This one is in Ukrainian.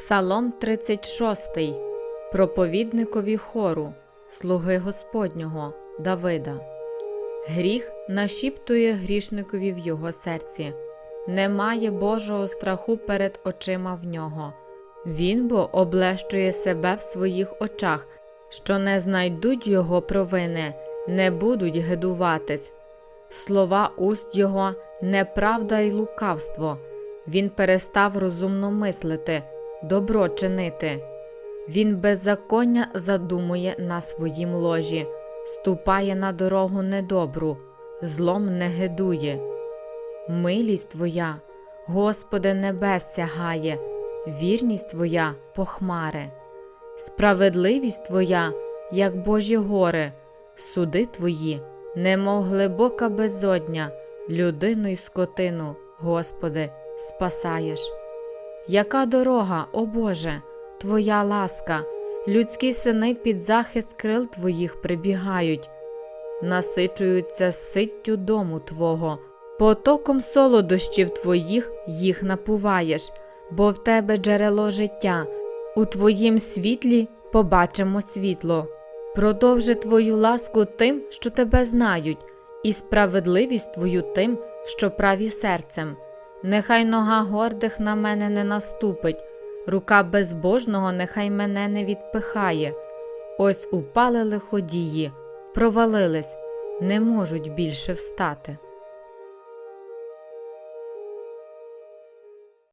Псалом 36. Проповідникові хору, слуги Господнього Давида. Гріх нашіптує грішникові в його серці. Немає Божого страху перед очима в нього. Він бо облещує себе в своїх очах, що не знайдуть його провини, не будуть гидуватись. Слова уст його неправда й лукавство. Він перестав розумно мислити, добро чинити. Він беззаконня задумує на своїм ложі, ступає на дорогу недобру, злом не гидує. Милість Твоя, Господи, небес сягає, вірність Твоя похмари, справедливість Твоя, як Божі гори, суди Твої, немов глибока безодня, людину й скотину, Господи, спасаєш. Яка дорога, о Боже, Твоя ласка, людські сини під захист крил Твоїх прибігають, насичуються ситтю дому Твого, потоком солодощів Твоїх їх напуваєш, бо в Тебе джерело життя, у Твоїм світлі побачимо світло. Продовжи Твою ласку тим, що Тебе знають, і справедливість Твою тим, що праві серцем. Нехай нога гордих на мене не наступить, рука безбожного нехай мене не відпихає. Ось упали лиходії, провалились, не можуть більше встати.